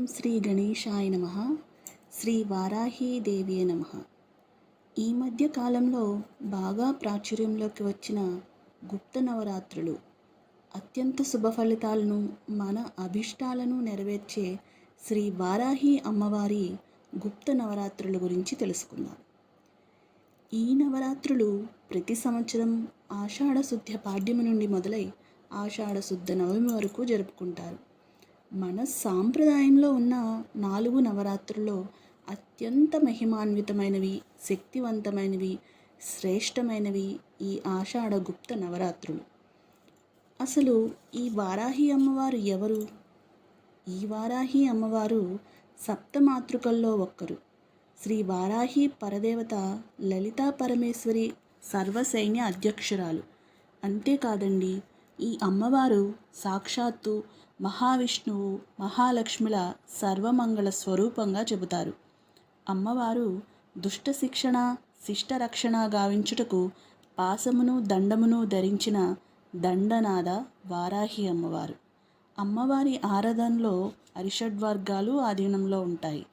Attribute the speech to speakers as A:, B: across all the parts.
A: ఓం శ్రీ గణేశాయ నమ. శ్రీ వారాహీదేవి నమ. ఈ మధ్య కాలంలో బాగా ప్రాచుర్యంలోకి వచ్చిన గుప్త నవరాత్రులు అత్యంత శుభ ఫలితాలను మన అభిష్టాలను నెరవేర్చే శ్రీ వారాహి అమ్మవారి గుప్త నవరాత్రుల గురించి తెలుసుకుందాం. ఈ నవరాత్రులు ప్రతి సంవత్సరం ఆషాఢ శుద్ధ పాడ్యమి నుండి మొదలై ఆషాఢ శుద్ధ నవమి వరకు జరుపుకుంటారు. మన సాంప్రదాయంలో ఉన్న నాలుగు నవరాత్రుల్లో అత్యంత మహిమాన్వితమైనవి శక్తివంతమైనవి శ్రేష్టమైనవి ఈ ఆషాఢ గుప్త నవరాత్రులు. అసలు ఈ వారాహి అమ్మవారు ఎవరు? ఈ వారాహి అమ్మవారు సప్తమాతృకల్లో ఒక్కరు. శ్రీ వారాహి పరదేవత లలితా పరమేశ్వరి సర్వసైన్య అధ్యక్షురాలు. అంతేకాదండి ఈ అమ్మవారు సాక్షాత్తు మహావిష్ణువు మహాలక్ష్ముల సర్వమంగళ స్వరూపంగా చెబుతారు. అమ్మవారు దుష్ట శిక్షణ శిష్ట రక్షణ గావించుటకు పాసమును దండమును ధరించిన దండనాద వారాహి అమ్మవారు. అమ్మవారి ఆరాధనలో అరిషడ్వర్గాలు ఆధీనంలో ఉంటాయి.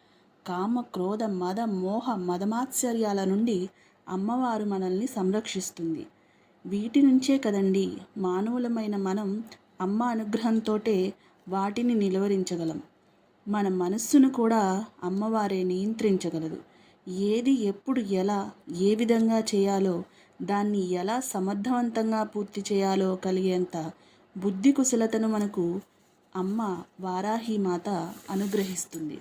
A: కామ క్రోధ మద మోహ మదమాత్సర్యాల నుండి అమ్మవారు మనల్ని సంరక్షిస్తుంది. వీటి నుంచే కదండి మానవులమైన మనం అమ్మ అనుగ్రహంతోటే వాటిని నిలువరించగలం. మన మనస్సును కూడా అమ్మవారే నియంత్రించగలదు. ఏది ఎప్పుడు ఎలా ఏ విధంగా చేయాలో దాన్ని ఎలా సమర్థవంతంగా పూర్తి చేయాలో కలిగేంత బుద్ధి కుశలతను మనకు అమ్మ వారాహి మాత అనుగ్రహిస్తుంది.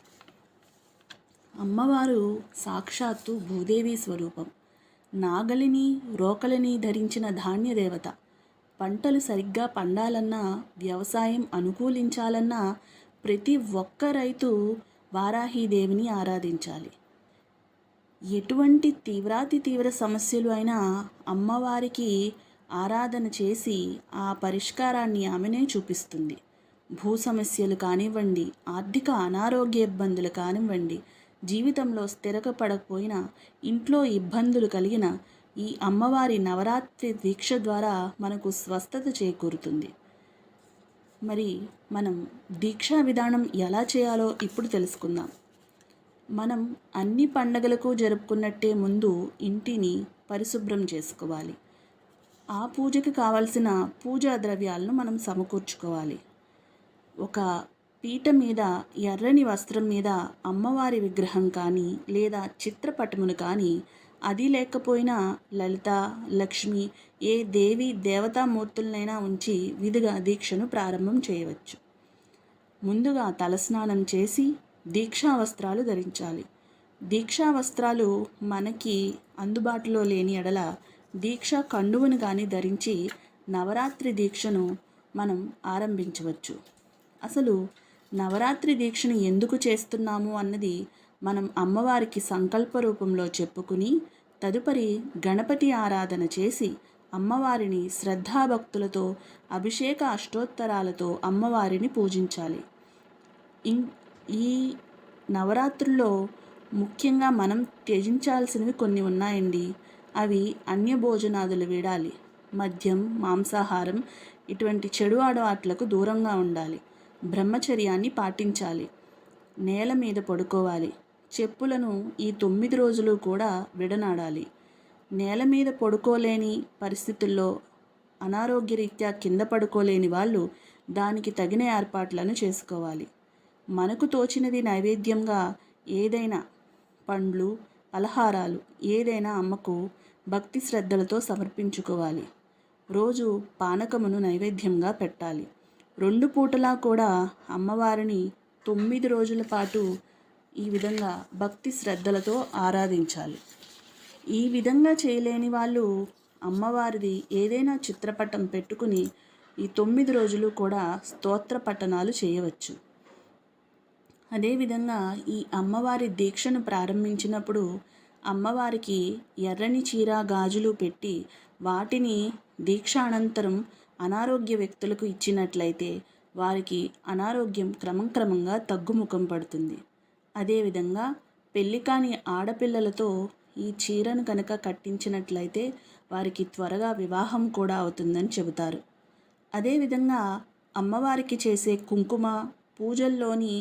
A: అమ్మవారు సాక్షాత్తు భూదేవి స్వరూపం. నాగలిని రోకలిని ధరించిన ధాన్య దేవత పంటలు సరిగ్గా పండాలన్నా వ్యవసాయం అనుకూలించాలన్నా ప్రతి ఒక్క రైతు వారాహీదేవిని ఆరాధించాలి. ఎటువంటి తీవ్రాతి తీవ్ర సమస్యలు అయినా అమ్మవారికి ఆరాధన చేసి ఆ పరిష్కారాన్ని ఆమెనే చూపిస్తుంది. భూ సమస్యలు కానివ్వండి ఆర్థిక అనారోగ్య ఇబ్బందులు కానివ్వండి జీవితంలో స్థిరపడకపోయినా ఇంట్లో ఇబ్బందులు కలిగిన ఈ అమ్మవారి నవరాత్రి దీక్ష ద్వారా మనకు స్వస్థత చేకూరుతుంది. మరి మనం దీక్షా విధానం ఎలా చేయాలో ఇప్పుడు తెలుసుకుందాం. మనం అన్ని పండగలకు జరుపుకున్నట్టే ముందు ఇంటిని పరిశుభ్రం చేసుకోవాలి. ఆ పూజకి కావలసిన పూజా ద్రవ్యాలను మనం సమకూర్చుకోవాలి. ఒక పీట మీద ఎర్రని వస్త్రం మీద అమ్మవారి విగ్రహం కానీ లేదా చిత్రపటమును కానీ అది లేకపోయినా లలిత లక్ష్మి ఏ దేవి దేవతామూర్తులనైనా ఉంచి విధిగా దీక్షను ప్రారంభం చేయవచ్చు. ముందుగా తలస్నానం చేసి దీక్షా వస్త్రాలు ధరించాలి. దీక్షా వస్త్రాలు మనకి అందుబాటులో లేని ఎడల దీక్ష కండువను కానీ ధరించి నవరాత్రి దీక్షను మనం ఆరంభించవచ్చు. అసలు నవరాత్రి దీక్షను ఎందుకు చేస్తున్నాము అన్నది మనం అమ్మవారికి సంకల్ప రూపంలో చెప్పుకుని తదుపరి గణపతి ఆరాధన చేసి అమ్మవారిని శ్రద్ధాభక్తులతో అభిషేక అష్టోత్తరాలతో అమ్మవారిని పూజించాలి. ఇం ఈ నవరాత్రుల్లో ముఖ్యంగా మనం త్యజించాల్సినవి కొన్ని ఉన్నాయండి. అవి అన్య భోజనాదులు వీడాలి మద్యం మాంసాహారం ఇటువంటి చెడు ఆడవాట్లకు దూరంగా ఉండాలి. బ్రహ్మచర్యాన్ని పాటించాలి. నేల మీద పడుకోవాలి. చెప్పులను ఈ తొమ్మిది రోజులు కూడా విడనాడాలి. నేల మీద పడుకోలేని పరిస్థితుల్లో అనారోగ్యరీత్యా కింద పడుకోలేని వాళ్ళు దానికి తగిన ఏర్పాట్లను చేసుకోవాలి. మనకు తోచినది నైవేద్యంగా ఏదైనా పండ్లు పలహారాలు ఏదైనా అమ్మకు భక్తి శ్రద్ధలతో సమర్పించుకోవాలి. రోజు పానకమును నైవేద్యంగా పెట్టాలి. రెండు పూటలా కూడా అమ్మవారిని తొమ్మిది రోజుల పాటు ఈ విధంగా భక్తి శ్రద్ధలతో ఆరాధించాలి. ఈ విధంగా చేయలేని వాళ్ళు అమ్మవారిది ఏదైనా చిత్రపటం పెట్టుకుని ఈ తొమ్మిది రోజులు కూడా స్తోత్ర పఠనాలు చేయవచ్చు. అదేవిధంగా ఈ అమ్మవారి దీక్షను ప్రారంభించినప్పుడు అమ్మవారికి ఎర్రని చీర గాజులు పెట్టి వాటిని దీక్ష అనంతరం అనారోగ్య వ్యక్తులకు ఇచ్చినట్లయితే వారికి అనారోగ్యం క్రమంక్రమంగా తగ్గుముఖం పడుతుంది. అదేవిధంగా పెళ్ళి కాని ఆడపిల్లలతో ఈ చీరను కనుక కట్టించినట్లయితే వారికి త్వరగా వివాహం కూడా అవుతుందని చెబుతారు. అదేవిధంగా అమ్మవారికి చేసే కుంకుమ పూజల్లోని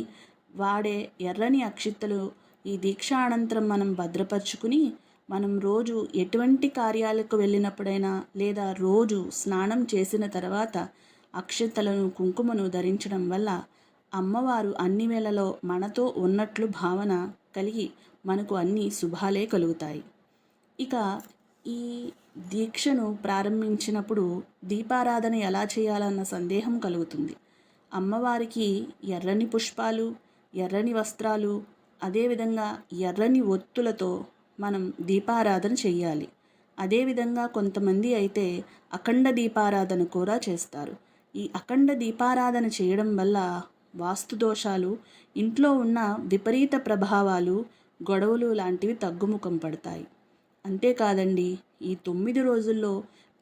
A: వాడే ఎర్రని అక్షిత్తలు ఈ దీక్ష అనంతరం మనం భద్రపరుచుకుని మనం రోజు ఎటువంటి కార్యాలకు వెళ్ళినప్పుడైనా లేదా రోజు స్నానం చేసిన తర్వాత అక్షతలను కుంకుమను ధరించడం వల్ల అమ్మవారు అన్ని వేళలో మనతో ఉన్నట్లు భావన కలిగి మనకు అన్ని శుభాలే కలుగుతాయి. ఇక ఈ దీక్షను ప్రారంభించినప్పుడు దీపారాధన ఎలా చేయాలన్న సందేహం కలుగుతుంది. అమ్మవారికి ఎర్రని పుష్పాలు ఎర్రని వస్త్రాలు అదేవిధంగా ఎర్రని ఒత్తులతో మనం దీపారాధన చేయాలి అదేవిధంగా కొంతమంది అయితే అఖండ దీపారాధన కూడా చేస్తారు. ఈ అఖండ దీపారాధన చేయడం వల్ల వాస్తు దోషాలు ఇంట్లో ఉన్న విపరీత ప్రభావాలు గొడవలు లాంటివి తగ్గుముఖం పడతాయి. అంతేకాదండి ఈ తొమ్మిది రోజుల్లో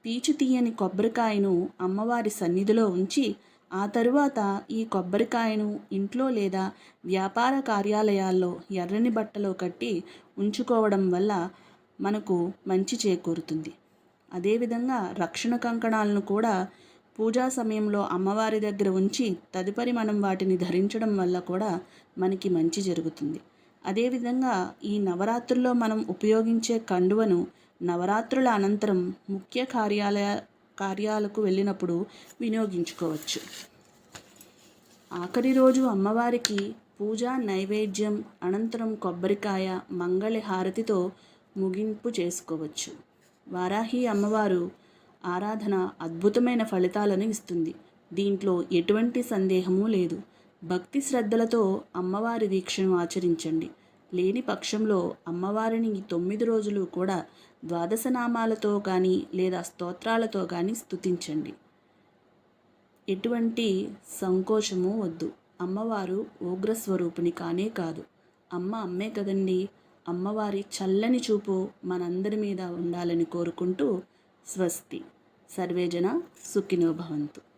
A: పీచు తీయని కొబ్బరికాయను అమ్మవారి సన్నిధిలో ఉంచి ఆ తరువాత ఈ కొబ్బరికాయను ఇంట్లో లేదా వ్యాపార కార్యాలయాల్లో ఎర్రని బట్టలో కట్టి ఉంచుకోవడం వల్ల మనకు మంచి చేకూరుతుంది. అదేవిధంగా రక్షణ కంకణాలను కూడా పూజా సమయంలో అమ్మవారి దగ్గర ఉంచి తదుపరి మనం వాటిని ధరించడం వల్ల కూడా మనకి మంచి జరుగుతుంది. అదేవిధంగా ఈ నవరాత్రుల్లో మనం ఉపయోగించే కండువను నవరాత్రుల అనంతరం ముఖ్య కార్యాలయ కార్యాలకు వెళ్ళినప్పుడు వినియోగించుకోవచ్చు. ఆఖరి రోజు అమ్మవారికి పూజ నైవేద్యం అనంతరం కొబ్బరికాయ మంగళ హారతితో ముగింపు చేసుకోవచ్చు. వారాహి అమ్మవారు ఆరాధన అద్భుతమైన ఫలితాలను ఇస్తుంది. దీంట్లో ఎటువంటి సందేహము లేదు. భక్తి శ్రద్ధలతో అమ్మవారి దీక్షను ఆచరించండి. లేని పక్షంలో అమ్మవారిని తొమ్మిది రోజులు కూడా ద్వాదశనామాలతో కానీ లేదా స్తోత్రాలతో కానీ స్తుతించండి. ఎటువంటి సంకోచము వద్దు. అమ్మవారు ఉగ్రస్వరూపిణి కానే కాదు. అమ్మ అమ్మే కదండి. అమ్మవారి చల్లని చూపు మనందరి మీద ఉండాలని కోరుకుంటూ స్వస్తి. సర్వేజన సుఖినో భవంతు.